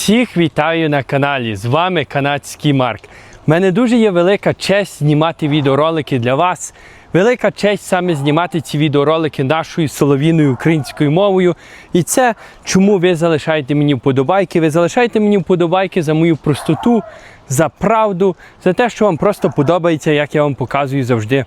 Всіх вітаю на каналі. З вами канадський Марк. У мене дуже є велика честь знімати відеоролики для вас. Велика честь саме знімати ці відеоролики нашою солов'їною українською мовою. І це чому ви залишаєте мені вподобайки. Ви залишаєте мені вподобайки за мою простоту, за правду, за те, що вам просто подобається, як я вам показую завжди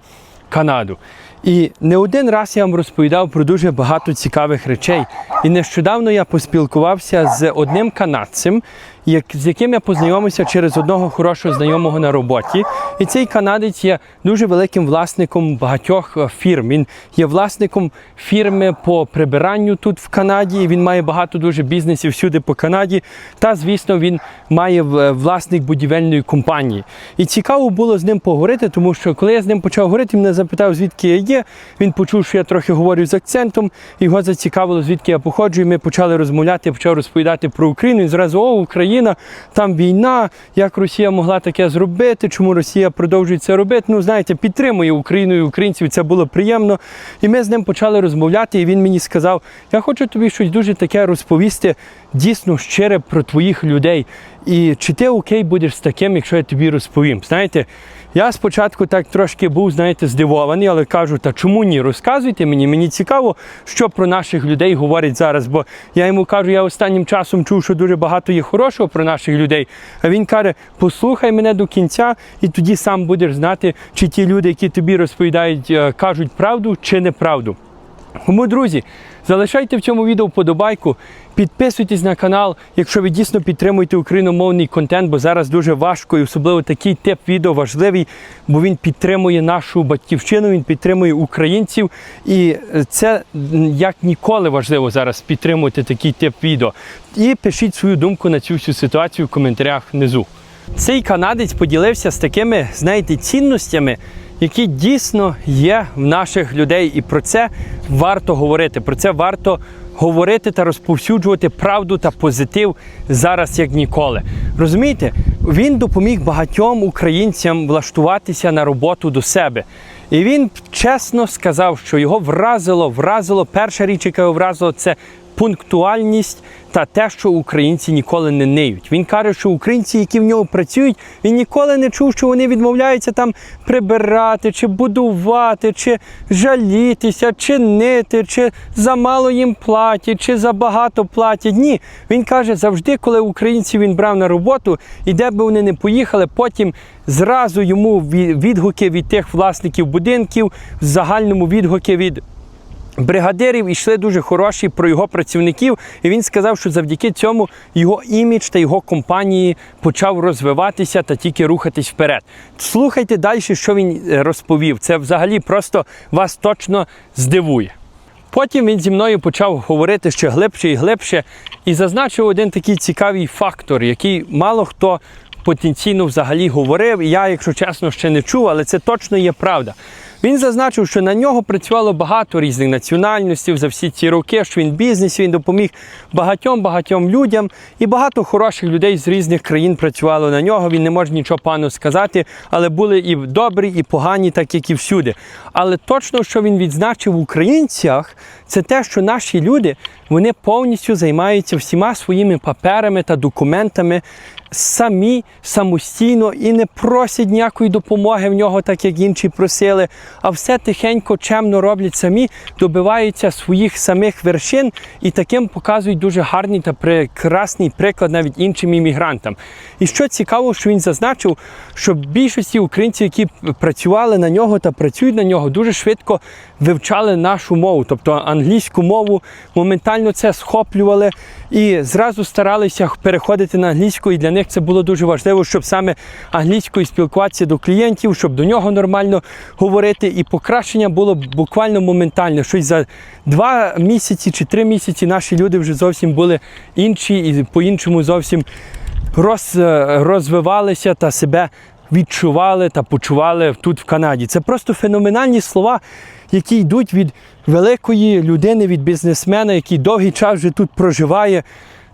Канаду. І не один раз я вам розповідав про дуже багато цікавих речей. І нещодавно я поспілкувався з одним канадцем, як, з яким я познайомився через одного хорошого знайомого на роботі. І цей канадець є дуже великим власником багатьох е, фірм. Він є власником фірми по прибиранню тут в Канаді. Він має багато дуже бізнесів всюди по Канаді. Та, звісно, він має е, власник будівельної компанії. І цікаво було з ним поговорити, тому що коли я з ним почав говорити, він мене запитав, звідки я є. Він почув, що я трохи говорю з акцентом, його зацікавило, звідки я походжу. І ми почали розмовляти, почав розповідати про Україну. І зразу о, Україна, там війна, як Росія могла таке зробити, чому Росія продовжує це робити. Ну, знаєте, підтримує Україну і українців. Це було приємно. І ми з ним почали розмовляти. І він мені сказав: Я хочу тобі щось дуже таке розповісти, дійсно щире про твоїх людей. І чи ти окей будеш з таким, якщо я тобі розповім? Знаєте, я спочатку так трошки був, знаєте, здивований, але кажу, та чому ні? Розказуйте мені, мені цікаво, що про наших людей говорять зараз. Бо я йому кажу, я останнім часом чув, що дуже багато є хорошого про наших людей. А він каже: послухай мене до кінця, і тоді сам будеш знати, чи ті люди, які тобі розповідають, е, кажуть правду чи неправду. Тому, друзі, залишайте в цьому відео вподобайку, підписуйтесь на канал, якщо ви дійсно підтримуєте україномовний контент, бо зараз дуже важко і особливо такий тип відео важливий, бо він підтримує нашу батьківщину, він підтримує українців. І це як ніколи важливо зараз підтримувати такий тип відео. І пишіть свою думку на цю всю ситуацію в коментарях внизу. Цей канадець поділився з такими, знаєте, цінностями, які дійсно є в наших людей, і про це варто говорити. Про це варто говорити та розповсюджувати правду та позитив зараз як ніколи. Розумієте, він допоміг багатьом українцям влаштуватися на роботу до себе. І він чесно сказав, що його вразило, вразило. Перша річ, яка його вразила, це пунктуальність та те, що українці ніколи не ниють. Він каже, що українці, які в нього працюють, він ніколи не чув, що вони відмовляються там прибирати, чи будувати, чи жалітися, чи нити, чи замало їм платять, чи забагато платять. Ні, він каже, завжди, коли українців він брав на роботу, і де би вони не поїхали, потім зразу йому відгуки від тих власників будинків, в загальному відгуки від бригадирів йшли дуже хороші про його працівників, і він сказав, що завдяки цьому його імідж та його компанії почав розвиватися та тільки рухатись вперед. Слухайте далі, що він е, розповів. Це взагалі просто вас точно здивує. Потім він зі мною почав говорити ще глибше і глибше, і зазначив один такий цікавий фактор, який мало хто потенційно взагалі говорив. І я, якщо чесно, ще не чув, але це точно є правда. Він зазначив, що на нього працювало багато різних національностей за всі ці роки, що він в бізнесі, він допоміг багатьом багатьом людям, і багато хороших людей з різних країн працювало на нього. Він не може нічого пану сказати, але були і добрі, і погані, так як і всюди. Але точно, що він відзначив в українцях, це те, що наші люди вони повністю займаються всіма своїми паперами та документами самі самостійно і не просять ніякої допомоги в нього, так як інші просили, а все тихенько, чемно роблять самі, добиваються своїх самих вершин і таким показують дуже гарний та прекрасний приклад навіть іншим іммігрантам. І що цікаво, що він зазначив, що більшості українців, які працювали на нього та працюють на нього, дуже швидко вивчали нашу мову, тобто англійську мову, моментально це схоплювали і зразу старалися переходити на англійську. І для них це було дуже важливо, щоб саме англійською спілкуватися до клієнтів, щоб до нього нормально говорити. І покращення було буквально моментально. Щось за два місяці чи три місяці наші люди вже зовсім були інші і по-іншому зовсім роз, розвивалися та себе відчували та почували тут в Канаді. Це просто феноменальні слова, які йдуть від великої людини, від бізнесмена, який довгий час вже тут проживає,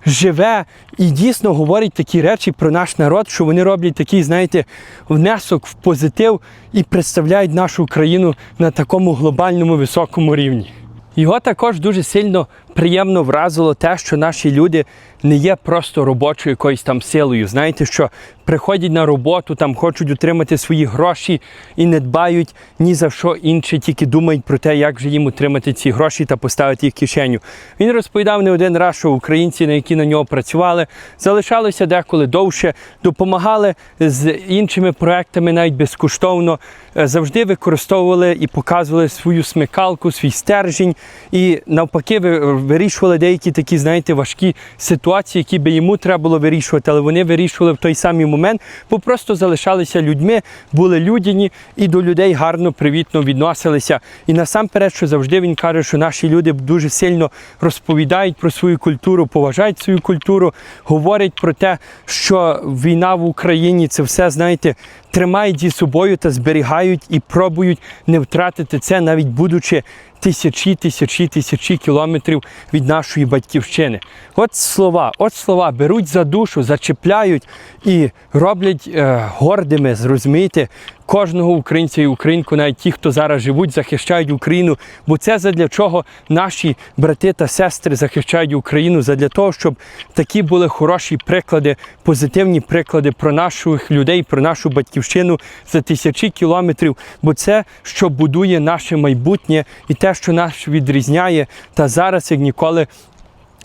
живе і дійсно говорить такі речі про наш народ, що вони роблять такий, знаєте, внесок в позитив і представляють нашу країну на такому глобальному високому рівні. Його також дуже сильно приємно вразило те, що наші люди не є просто робочою якоюсь там силою. Знаєте, що приходять на роботу, там хочуть отримати свої гроші і не дбають ні за що інше, тільки думають про те, як же їм отримати ці гроші та поставити їх в кишеню. Він розповідав не один раз, що українці, на які на нього працювали, залишалися деколи довше, допомагали з іншими проектами навіть безкоштовно, е, завжди використовували і показували свою смикалку, свій стержень, і навпаки ви- вирішували деякі такі, знаєте, важкі ситуації, які би йому треба було вирішувати, але вони вирішували в той самий момент, бо просто залишалися людьми, були людяні і до людей гарно, привітно відносилися. І насамперед, що завжди він каже, що наші люди дуже сильно розповідають про свою культуру, поважають свою культуру, говорять про те, що війна в Україні це все, знаєте, тримають зі собою та зберігають і пробують не втратити це, навіть будучи тисячі, тисячі, тисячі кілометрів від нашої батьківщини. От слова, от слова беруть за душу, зачепляють і роблять е, гордими, зрозумієте, кожного українця і українку, навіть ті, хто зараз живуть, захищають Україну. Бо це задля чого наші брати та сестри захищають Україну, задля того, щоб такі були хороші приклади, позитивні приклади про наших людей, про нашу батьківщину за тисячі кілометрів. Бо це, що будує наше майбутнє, і те, що нас відрізняє, та зараз як ніколи.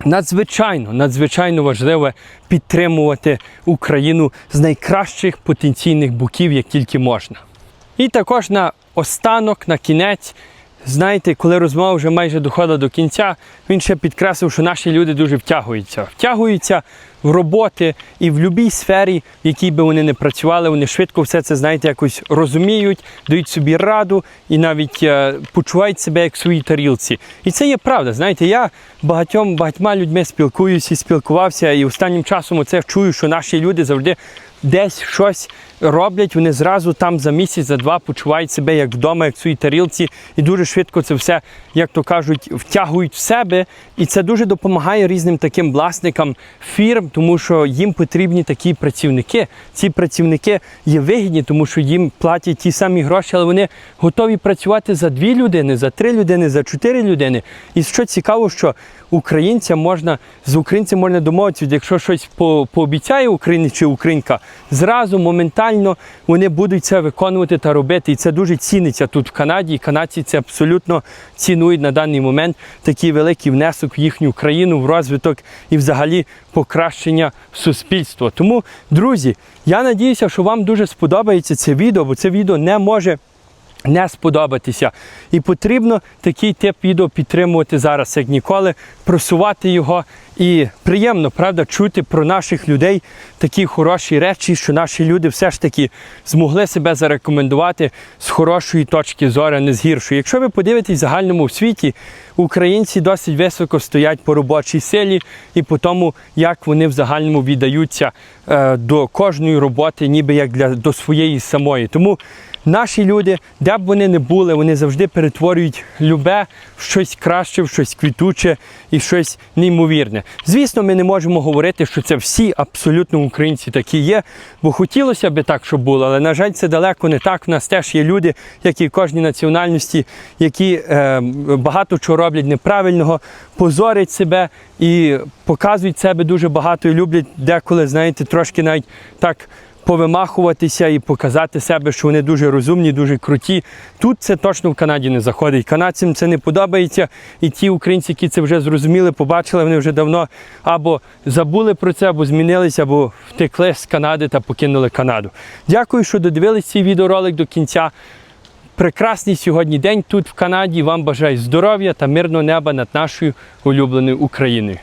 Надзвичайно, надзвичайно важливо підтримувати Україну з найкращих потенційних боків, як тільки можна. І також на останок, на кінець, знаєте, коли розмова вже майже доходила до кінця, він ще підкреслив, що наші люди дуже втягуються. Втягуються в роботи і в будь-якій сфері, в якій би вони не працювали, вони швидко все це, знаєте, якось розуміють, дають собі раду і навіть е, почувають себе як в своїй тарілці. І це є правда. Знаєте, я багатьом багатьма людьми спілкуюся і спілкувався, і останнім часом оце чую, що наші люди завжди десь щось роблять, вони зразу там за місяць, за два почувають себе як вдома, як в своїй тарілці, і дуже швидко це все, як то кажуть, втягують в себе. І це дуже допомагає різним таким власникам фірм, тому що їм потрібні такі працівники. Ці працівники є вигідні, тому що їм платять ті самі гроші, але вони готові працювати за дві людини, за три людини, за чотири людини. І що цікаво, що українцям можна з українцем можна домовитися, якщо щось по, пообіцяє українець чи українка, зразу моментально вони будуть це виконувати та робити. І це дуже ціниться тут в Канаді. І канадці це абсолютно цінують на даний момент такий великий внесок в їхню країну, в розвиток і взагалі покращення суспільства. Тому, друзі, я надіюся, що вам дуже сподобається це відео, бо це відео не може не сподобатися. І потрібно такий тип відео підтримувати зараз, як ніколи, просувати його. І приємно, правда, чути про наших людей такі хороші речі, що наші люди все ж таки змогли себе зарекомендувати з хорошої точки зору, не з гіршої. Якщо ви подивитесь в загальному в світі, українці досить високо стоять по робочій силі і по тому, як вони в загальному віддаються е, до кожної роботи, ніби як для до своєї самої. Тому Наші люди, де б вони не були, вони завжди перетворюють любе в щось краще, в щось квітуче і щось неймовірне. Звісно, ми не можемо говорити, що це всі абсолютно українці такі є, бо хотілося б так, щоб було, але на жаль, це далеко не так. У нас теж є люди, як і в кожній національності, які е, багато чого роблять неправильного, позорять себе і показують себе дуже багато і люблять деколи, знаєте, трошки навіть так повимахуватися і показати себе, що вони дуже розумні, дуже круті. Тут це точно в Канаді не заходить. Канадцям це не подобається. І ті українці, які це вже зрозуміли, побачили, вони вже давно або забули про це, або змінилися, або втекли з Канади та покинули Канаду. Дякую, що додивились цей відеоролик до кінця. Прекрасний сьогодні день тут в Канаді. Вам бажаю здоров'я та мирного неба над нашою улюбленою Україною.